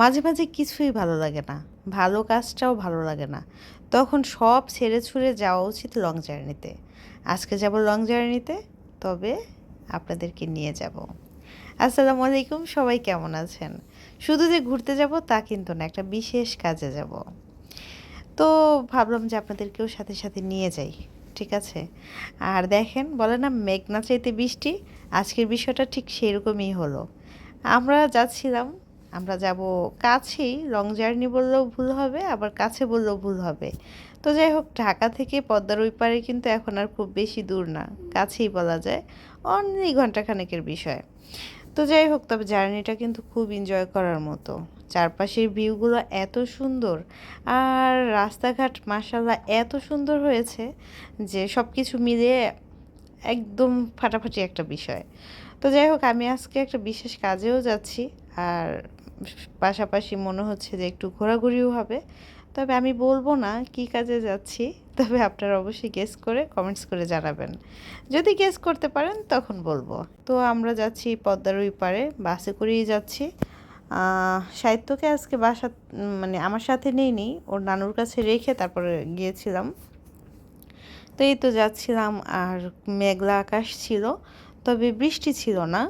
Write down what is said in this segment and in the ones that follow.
মাঝে মাঝে কিছুই ভালো লাগে না। ভালো কাজটাও ভালো লাগে না। তখন সব ছেড়ে ছুড়ে যাওয়া উচিত লং জার্নিতে আজকে যাব লং জার্নিতে তবে আপনাদেরকে নিয়ে যাব। আসসালামু আলাইকুম, সবাই কেমন আছেন? শুধু যে ঘুরতে যাব তা কিন্তু না, একটা বিশেষ কাজে যাব। তো ভাবলাম যে আপনাদেরকেও সাথে সাথে নিয়ে যাই, ঠিক আছে? আর দেখেন, বলে না, মেঘনা চাইতে বৃষ্টি, আজকের বিষয়টা ঠিক সেরকমই হলো। আমরা যাচ্ছিলাম আমরা যাব কাছেই লং জার্নি বললেও ভুল হবে, আবার কাছে বললেও ভুল হবে। তো যাই হোক, ঢাকা থেকে পদ্মার ওই পারে কিন্তু এখন আর খুব বেশি দূর না, কাছেই বলা যায় অনেক ঘন্টাখানেকের বিষয়। তো যাই হোক, তবে জার্নিটা কিন্তু খুব এনজয় করার মতো। চারপাশের ভিউগুলো এত সুন্দর, আর রাস্তাঘাট মাসাল্লাহ এত সুন্দর হয়েছে যে সব কিছু মিলিয়ে একদম ফাটাফাটি একটা বিষয়। তো যাই হোক, আমি আজকে একটা বিশেষ কাজেও যাচ্ছি, আর পাশাপাশি মনে হচ্ছে যে একটু ঘোরাঘুরিও হবে। তবে আমি বলব না কি কাজে যাচ্ছি, তবে আপনারা অবশ্যই গেস করে কমেন্টস করে জানাবেন। যদি গেস করতে পারেন, তখন বলব। তো আমরা যাচ্ছি পদ্মার ওই পারে বাসে করেই যাচ্ছি। সাহিত্যকে আজকে বাসা মানে আমার সাথে নেই নি, ওর নানুর কাছে রেখে তারপরে গিয়েছিলাম। তো এই তো যাচ্ছিলাম, আর মেঘলা আকাশ ছিল, তবে বৃষ্টি ছিল না।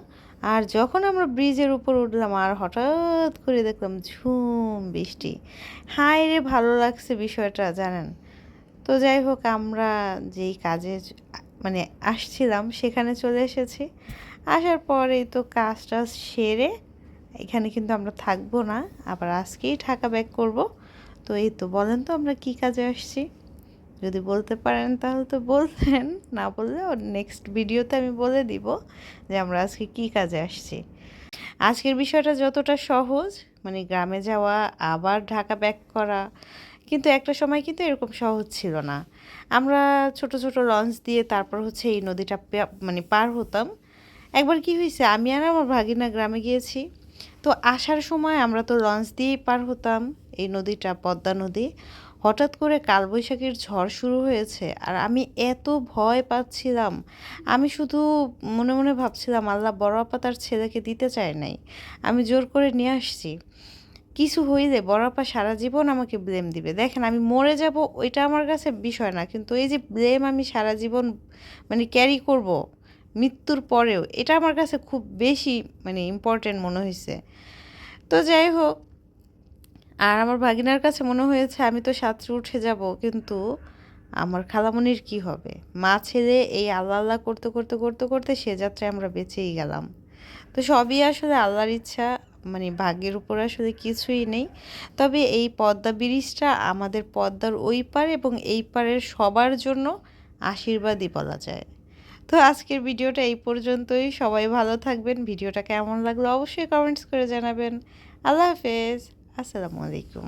আর যখন আমরা ব্রিজের উপর উঠলাম, আর হঠাৎ করে দেখলাম ঝুম বৃষ্টি। হায় রে, ভালো লাগছে বিষয়টা, জানেন? তো যাই হোক, আমরা যেই কাজে মানে আসছিলাম, সেখানে চলে এসেছি। আসার পরেই তো কাজটা সেরে এখানে কিন্তু আমরা থাকব না। আবার আজকেই ঢাকা ব্যাক করব। তো এই তো, বলেন তো আমরা কি কাজে আসছি? যদি বলতে পারেন তাহলে তো বলতেন না বললে ওর নেক্সট ভিডিওতে আমি বলে দিব যে আমরা আজকে কি কাজে আসছি। আজকের বিষয়টা যতটা সহজ মানে গ্রামে যাওয়া, আবার ঢাকা ব্যাক করা, কিন্তু একটা সময় কিন্তু এরকম সহজ ছিল না। আমরা ছোট ছোট লঞ্চ দিয়ে তারপর হচ্ছে এই নদীটা মানে পার হতাম। একবার কি হয়েছে, আমি আর আমার ভাগিনা গ্রামে গিয়েছি। তো আসার সময় আমরা তো লঞ্চ দিয়েই পার হতাম, এই নদীটা, পদ্মা নদী। হঠাৎ করে কালবৈশাখীর ঝড় শুরু হয়েছে আর আমি এত ভয় পাচ্ছিলাম। আমি শুধু মনে মনে ভাবছিলাম, আল্লাহ বড় আপা তার ছেলেকে দিতে চায় নাই। আমি জোর করে নিয়ে আসছি। কিছু হইলে বড় আপা সারা জীবন আমাকে ব্লেম দিবে। দেখেন, আমি মরে যাব ওইটা আমার কাছে বিষয় না, কিন্তু এই যে ব্লেম আমি সারা জীবন মানে ক্যারি করব মৃত্যুর পরেও, এটা আমার কাছে খুব বেশি মানে ইম্পর্টেন্ট মনে হয়েছে তো যাই হোক আর আমার ভাগিনার কাছে মনে হয়েছে, আমি তো সাঁতরে উঠে যাব, কিন্তু আমার খালামনির কি হবে? মা ছেলে এই আল্লাহ আল্লাহ করতে করতে করতে করতে সে যাত্রায় আমরা বেঁচেই গেলাম। তো সবই আসলে আল্লাহর ইচ্ছা মানে ভাগ্যের উপর আসলে কিছুই নেই। তবে এই পদ্মা ব্রিজটা আমাদের পদ্মার ওই পার এবং এই পারের সবার জন্য আশীর্বাদই বলা যায়। তো আজকের ভিডিওটা এই পর্যন্তই। সবাই ভালো থাকবেন। ভিডিওটা কেমন লাগল অবশ্যই কমেন্টস করে জানাবেন। আল্লাহ হাফেজ। আসসালামু আলাইকুম।